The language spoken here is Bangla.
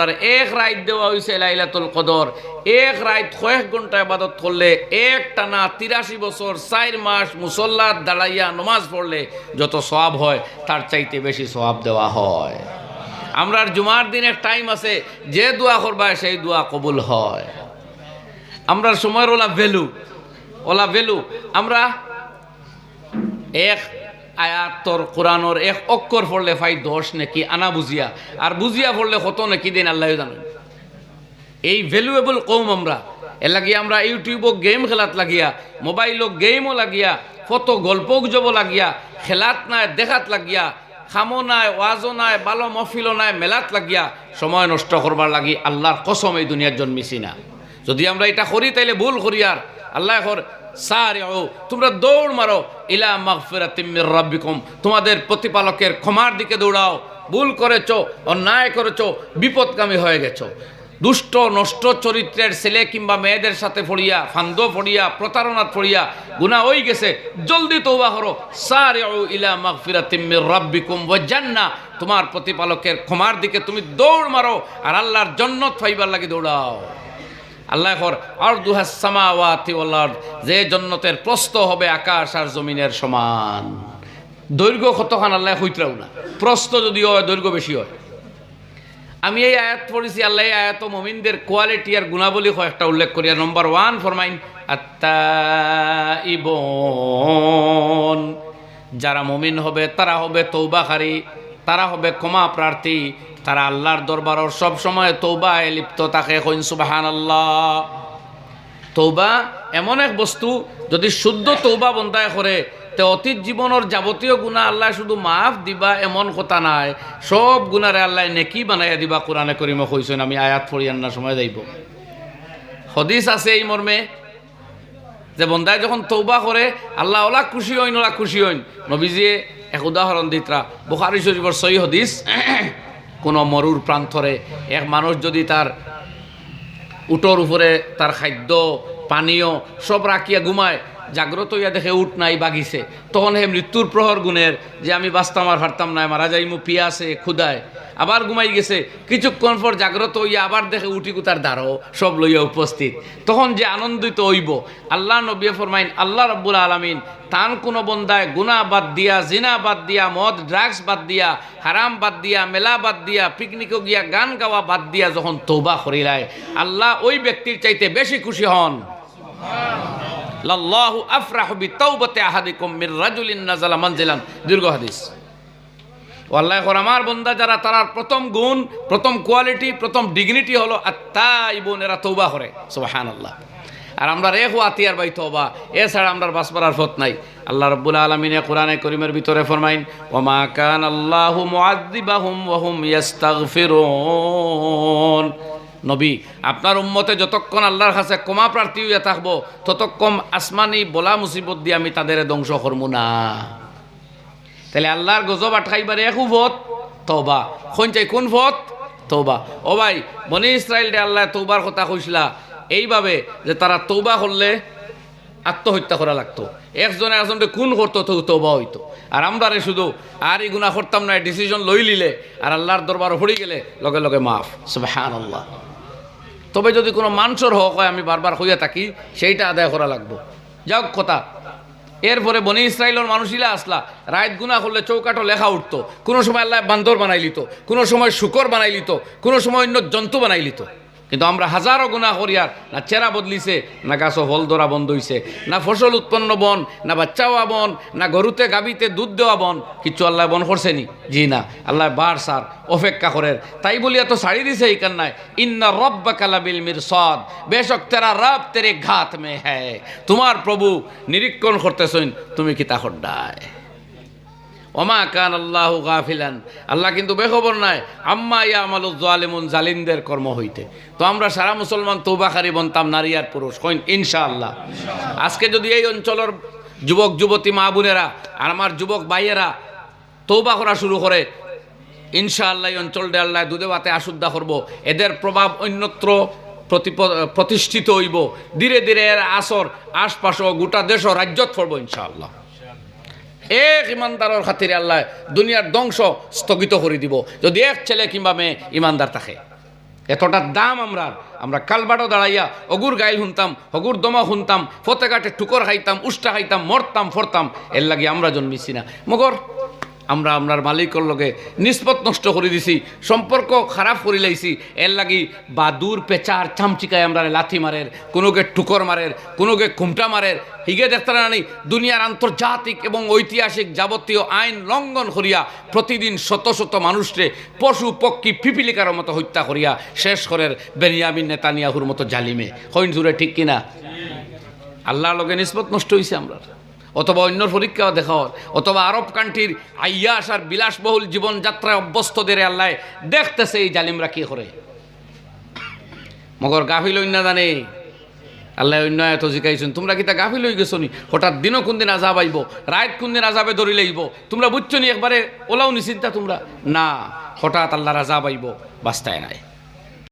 আমরা এক রাত দেওয়া হয়েছে লাইলাতুল কদর। এক রাত কয়েক ঘণ্টা ইবাদত করলে এক টানা তিরাশি বছর, চার মাস মুসল্লার দাঁড়াইয়া নমাজ পড়লে যত সওয়াব হয়, তার চাইতে বেশি সওয়াব দেওয়া হয়। আমরার জুমার দিনের টাইম আছে, যে দোয়া করবা, সেই দোয়া কবুল হয়। আমরার সময়ের ওলা ভ্যালু ওলা ভ্যালু, আমরা এক আয়াতর কোরআনর এক অক্ষর পড়লে ফাই দশ নাকি আনা বুঝিয়া। আর বুঝিয়া পড়লে কত নাকি দিন, আল্লাহ জানেন এই ভ্যালুয়েবল কম আমরা। এর আমরা ইউটিউবও গেম খেলাত লাগিয়া মোবাইলও গেমও লাগিয়া কত গল্প গুজব লাগিয়া, খেলাত নাই, দেখাত লাগিয়া, খামো নাই ওয়াজও নাই, বালো মফিলও নাই, মেলাত লাগিয়া সময় নষ্ট করবার লাগি আল্লাহর কসম এই দুনিয়ার জন্মিছি না। যদি আমরা এটা করি, তাইলে ভুল করি আর। আল্লাহ কর সারে ও তোমরা দৌড় মারো। ইলা মাগফিরাতিম মির রাব্বিকুম, তোমাদের প্রতিপালকের ক্ষমার দিকে দৌড়াও। ভুল করেছ, অন্যায় করেছ, বিপদগামী হয়ে গেছো। দুষ্ট, নষ্ট চরিত্রের ছেলে কিংবা মেয়েদের সাথে পড়িয়া ফান্দ পড়িয়া প্রতারণাত পড়িয়া গুণা হই গেছে, জলদি তৌবা করো। সারে ইলা মাগফিরাতিম মির রাব্বিকুম ওয়া জান্নাহ, তোমার প্রতিপালকের ক্ষমার দিকে তুমি দৌড় মারো আর আল্লাহর জন্নত পাইবার লাগি দৌড়াও। আল্লাহ কর আর দুহাসামাওয়াতি ওয়াল যে জন্নতের প্রস্ত হবে আকাশ আর জমিনের সমান। দৈর্ঘ্য কতখান আল্লাহ হইতরাও না। প্রস্ত যদি হয়, দৈর্ঘ্য বেশি হয়। আমি এই আয়াত পড়েছি, আল্লাহ আয়াত মমিনদের কোয়ালিটি আর গুণাবলী কয়েকটা উল্লেখ করি। নম্বর ওয়ান ফরমাইন আত্মা যারা মমিন হবে, তারা হবে তৌবাখারি তারা হবে ক্ষমা প্রার্থী, তারা আল্লাহর দরবারর সব সময় তৌবায় লিপ্ত থাকে, কইন সুবাহান আল্লাহ তৌবা এমন এক বস্তু, যদি শুদ্ধ তৌবা বন্ধায় করে, তে অতীত জীবনের যাবতীয় গুণা আল্লাহ শুধু মাফ দিবা এমন কথা নাই। সব গুণারে আল্লাহ নেকি বানাইয়া দিবা, কোরআনে করিমে কইছেন, আমি আয়াত পড়ি আন্নার সময় যাইব হদিস আছে এই মর্মে, যে বন্দায় যখন তৌবা করে, আল্লাহ ওলা খুশি হইন, ওলা খুশি হইন। নবীজিয়ে এক উদাহরণ দিতরা বুখারি শরীফর সই হদিস, কোনো মরুর প্রান্তরে এক মানুষ যদি তার উটোর উপরে তার খাদ্য, পানীয় সব রাখিয়া ঘুমায় জাগ্রত হইয়া দেখে উঠ নাই, বাগিছে। তখন হে মৃত্যুর প্রহর গুণের যে আমি বাঁচতাম আর হারতাম নাই মারা যাইমু পিয়াসে ক্ষুদায় আবার ঘুমাই গেছে। কিছুক্ষণ পর জাগ্রত হইয়া আবার দেখে উঠি কুতার দ্বারও, সব লইয়া উপস্থিত। তখন যে আনন্দিত হইব, আল্লাহ নবী ফরমাইন, আল্লাহ রব্বুল আলমিন তান কোনো বন্দায় গুণা বাদ দিয়া, জিনা বাদ দিয়া, মদ, ড্রাগস বাদ দিয়া, হারাম বাদ দিয়া, মেলা বাদ দিয়া পিকনিকও গিয়া, গান গাওয়া বাদ দিয়া যখন তৌবা করিলায়, আল্লাহ ওই ব্যক্তির চাইতে বেশি খুশি হন। লাল্লাহু আফরাহু বিতাওবাতি আহাদিকুম মির রাজুলিন নাযালা মানজিলান। দীর্ঘ হাদিস। আল্লাহ আমার বন্দা যারা, তারার প্রথম গুণ, প্রথম কোয়ালিটি, প্রথম ডিগনিটি হলো আত্মা ইবন এরা তৌবা করে। সুবহানাল্লাহ। আর আমরা রে আতিয়ার বাই তৌবা এছাড়া আমরা বাসপাড়ার ফত নাই। আল্লাহ রব্বুল আলমিনে কোরআনে করিমের ভিতরে ফরমাইন, ওমা কান আল্লাহ মুআদ্দিবাহুম ওয়া হুম ইয়াস্তাগফিরুন। নবী, আপনার উম্মতে যতক্ষণ আল্লাহর কাছে ক্ষমা প্রার্থী হইয়া থাকব, ততক্ষণ আসমানি বলা মুসিবত দিয়ে আমি তাদের ধ্বংস করব না। তাহলে আল্লাহর গজব আটকাইবারে এক ভোট তৌবা কোন চাই কোন ভোট তৌবা ও ভাই, বনি ইসরায়েল আল্লাহ তৌবার কথা কইসলা এইভাবে যে তারা তৌবা করলে আত্মহত্যা করা লাগতো। একজনে একজনকে কোন করতো, তো তৌবা হইতো। আর আমরা শুধু আর এই গুণা করতাম না ডিসিশন লই লিলে, আর আল্লাহর দরবার হড়ি গেলে লগে লগে মাফ। সুবহান আল্লাহ তবে যদি কোনো মানসর হক হয়, আমি বারবার হইয়া থাকি, সেইটা আদায় করা লাগবো। যাক কথা। এরপরে বনি ইসরায়েলের মানুষিলা আসলা। রায়ত গুণা করলে চৌকাটো লেখা উঠতো। কোনো সময় আল্লাহ বান্দর বানাই লিত কোনো সময় শুকর বানাই লিত কোনো সময় অন্য জন্তু বানাই লিত কিন্তু আমরা হাজারো গুণা করিয়ার না চেরা বদলিছে, না গাছও ফল ধরা বন্ধ হইছে, না ফসল উৎপন্ন বন, না বাচ্চা হওয়া বন, না গরুতে গাবিতে দুধ দেওয়া বন, কিচ্ছু আল্লাহ বন করছে নি জি না, আল্লাহ বার সার, অপেক্ষা করেন। তাই বলিয়া তো ছাড়ি দিছে এই কান্নায়, ইন্না রব্বা কালাবিল মির সদ বেশক তেরা রব তেরে ঘাত মে হ্যায় তোমার প্রভু নিরীক্ষণ করতেছেন, তুমি কি তা হড্ডায়? ওমা কান আল্লাহ গাফিলান। আল্লাহ কিন্তু বেখবর নাই। আম্মা ইয়া আমালু জালিমুন, জালিমদের কর্ম হইতে। তো আমরা সারা মুসলমান তৌবাখারি বনতাম, নারী আর পুরুষ। কইন, ইনশাআল্লাহ। আজকে যদি এই অঞ্চলের যুবক, যুবতী মা বোনেরা আর আমার যুবক ভাইয়েরা তৌবা করা শুরু করে, ইনশাআল্লাহ এই অঞ্চলটা আল্লাহ দুধে বাতে আশুদ্ধা করব। এদের প্রভাব অন্যত্র প্রতিষ্ঠিত হইব। ধীরে ধীরে এর আসর, আশপাশ গোটা দেশ রাজ্যত পড়ব, ইনশাআল্লাহ। এক ইমানদারের খাতিরে আল্লাহ দুনিয়ার ধ্বংস স্থগিত করে দিব। যদি এক ছেলে কিংবা মেয়ে ইমানদার থাকে। এতটা দাম আমরা আমরা কালবাটো দাঁড়াইয়া অগুর গাইল শুনতাম অগুর দমা শুনতাম ফতেঘাটে টুকর খাইতাম, উষ্টা খাইতাম, মরতাম, ফরতাম, এর লাগে আমরা জন্মিছি না। মগর আমরা আপনার মালিকর লগে নিষ্পত নষ্ট করে দিছি, সম্পর্ক খারাপ করে লাইছি। এর লাগি বাদুর, পেচার, চামচিকায় আমরা লাথি মারের, কোনোকে টুকর মারের, কোনোকে কুমটা মারের। হিগে দেখতে না দুনিয়ার আন্তর্জাতিক এবং ঐতিহাসিক যাবতীয় আইন লঙ্ঘন করিয়া প্রতিদিন শত শত মানুষকে পশু, পক্ষী, পিপিলিকার মতো হত্যা করিয়া শেষ করের বেনিয়ামিন নেতানিয়াহুর মতো জালিমে। হইন জুড়ে ঠিক কিনা? আল্লাহর লগে নিষ্পত নষ্ট হয়েছে আমরা অথবা অন্য পরীক্ষাও দেখাও, অথবা আরব কান্ট্রির আইয়া আসার বিলাসবহুল জীবনযাত্রায় অভ্যস্তদের আল্লাহ দেখতেছে এই জালিমরা কি করে। মগর গাফিল অন্য জানে। আল্লাহ অন্য এত জিকাইছেন তোমরা কি তা গাফিল হয়ে গেছো নি? হঠাৎ দিনও কোন দিন আজাব আইব, রাত কোন দিন আজাবে ধরি লইব, তোমরা বুঝছ নি একবারে ওলাও নিচিন্তা তোমরা? না, হঠাৎ আল্লাহর আজাব আইব, বাস্তায় নাই।